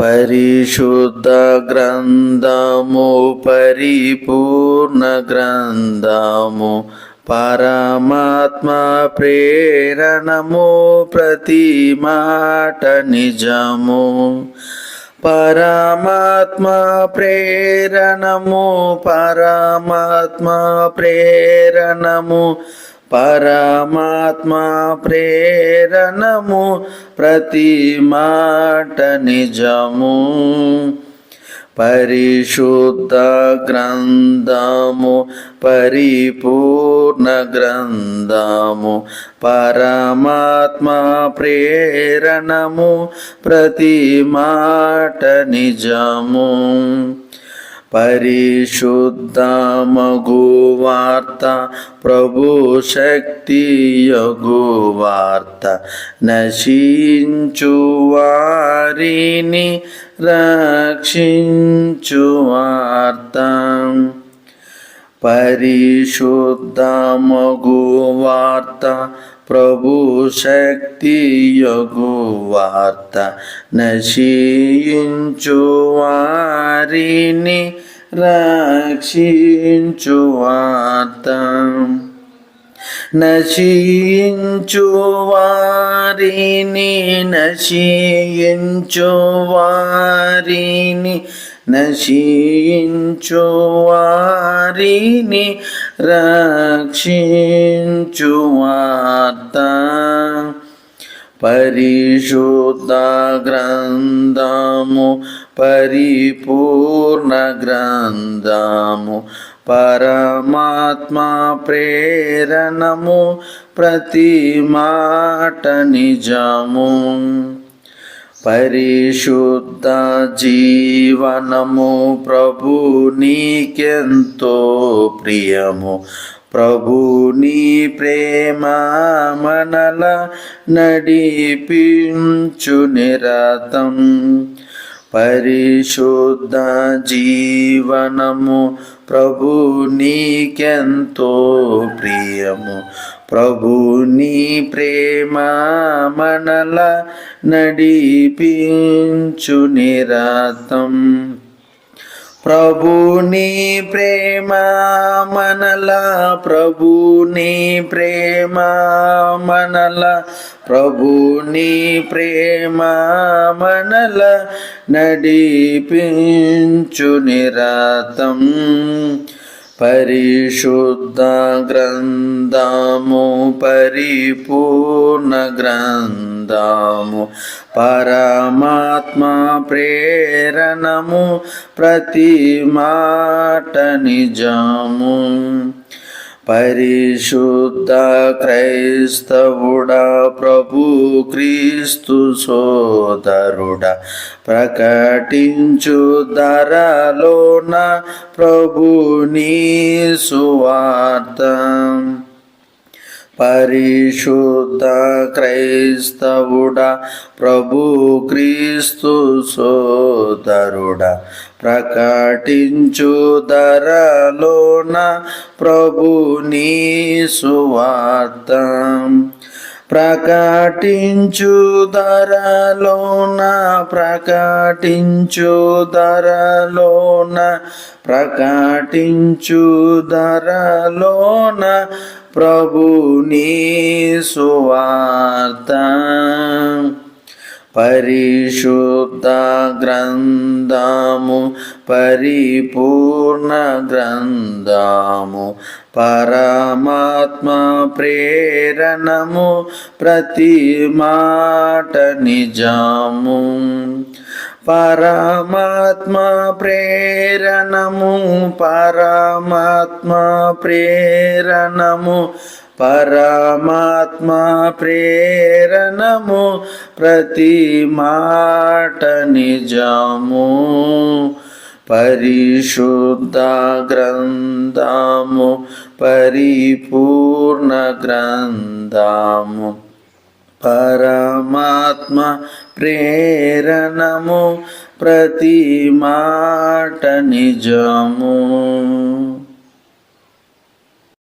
పరిశుద్ధ గ్రంథము పరిపూర్ణ గ్రంథము పరమాత్మ ప్రేరణము ప్రతి మాట నిజము. పరమాత్మ ప్రేరణము పరమాత్మ ప్రేరణము పరమాత్మా ప్రేరణము ప్రతి మాట నిజము. పరిశుద్ధ గ్రంథము పరిపూర్ణ గ్రంథము పరమాత్మ ప్రేరణము ప్రతి మాట నిజము. పరిశుద్ధ మగువార్త ప్రభు శక్తి యగువార్త నశించు వారిని రక్షించు వార్త పరిశుద్ధ మగువార్త ప్రభు శక్తి యగు వార్త నశించు వారిని రక్షించు వార్త. నశించు వారిని నశించు వారిని నశించు వారిని రక్షించు వార్త. పరిశుద్ధ గ్రంథము పరిపూర్ణ గ్రంథము పరమాత్మా ప్రేరణము ప్రతి మాట నిజము. పరిశుద్ధ జీవనము ప్రభు నీకెంతో ప్రియము. ప్రభు నీ ప్రేమ మనల నడిపించు నిరతం పరిశుద్ధ జీవనము ప్రభు నీకెంతో ప్రియము. ప్రభు నీ ప్రేమ మనల నడిపించు నిరాతం. ప్రభుని ప్రేమ మనల ప్రభుని ప్రేమ మనల ప్రభుని ప్రేమ మనల నడిపించు నిరాతం. పరిశుద్ధ గ్రంథము పరిపూర్ణ గ్రంథము పరమాత్మా ప్రేరణము ప్రతి మాట నిజము. పరిశుద్ధ క్రైస్తవుడా ప్రభు క్రీస్తు సోదరుడా ప్రకటించు ధరలోన ప్రభుని సువార్త. పరిశుద్ధ క్రైస్తవుడా ప్రభు క్రీస్తు సోదరుడ ప్రకటించు ధరలోన ప్రభుని సువార్త. ప్రకటించు ధరలోన ప్రకటించు ధరలోన ప్రకటించు ధరలోన ప్రభుని సువార్త. పరిశుద్ధ గ్రంథము పరిపూర్ణ గ్రంథము పరమాత్మ ప్రేరణము ప్రతి మాట నిజము. పరమాత్మ ప్రేరణము పరమాత్మ ప్రేరణము పరమాత్మ ప్రేరణము ప్రతి మాట నిజము. పరిశుద్ధ గ్రంథము పరిపూర్ణ గ్రంథము. పరమాత్మ ప్రేరణము ప్రతి మాట నిజము.